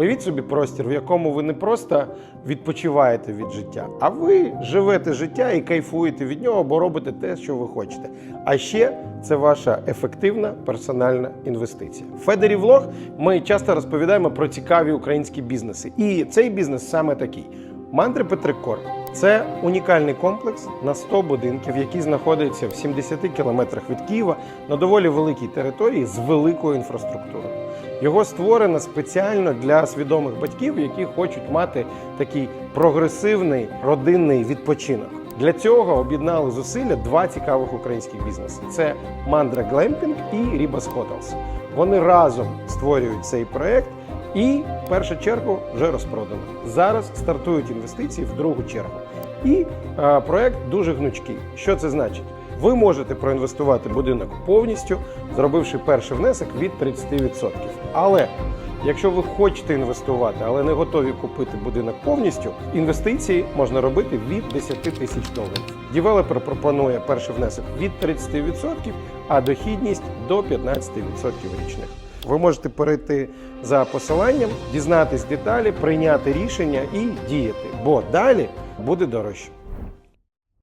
Уявіть собі простір, в якому ви не просто відпочиваєте від життя, а ви живете життя і кайфуєте від нього, бо робите те, що ви хочете. А ще це ваша ефективна персональна інвестиція. В Федері Влог ми часто розповідаємо про цікаві українські бізнеси. І цей бізнес саме такий. Мандри Петрикор це унікальний комплекс на 100 будинків, який знаходиться в 70 кілометрах від Києва на доволі великій території з великою інфраструктурою. Його створено спеціально для свідомих батьків, які хочуть мати такий прогресивний родинний відпочинок. Для цього об'єднали зусилля два цікавих українських бізнеси: це Мандра Глемпінг і Рібас Hotels. Вони разом створюють цей проект. І в першу чергу вже розпродано. Зараз стартують інвестиції в другу чергу. І е, проект дуже гнучкий. Що це значить? Ви можете проінвестувати будинок повністю, зробивши перший внесок від 30%. Але якщо ви хочете інвестувати, але не готові купити будинок повністю, інвестиції можна робити від 10 тисяч доларів. Дівелопер пропонує перший внесок від 30%, а дохідність до 15% річних. Ви можете перейти за посиланням, дізнатись деталі, прийняти рішення і діяти, бо далі буде дорожче.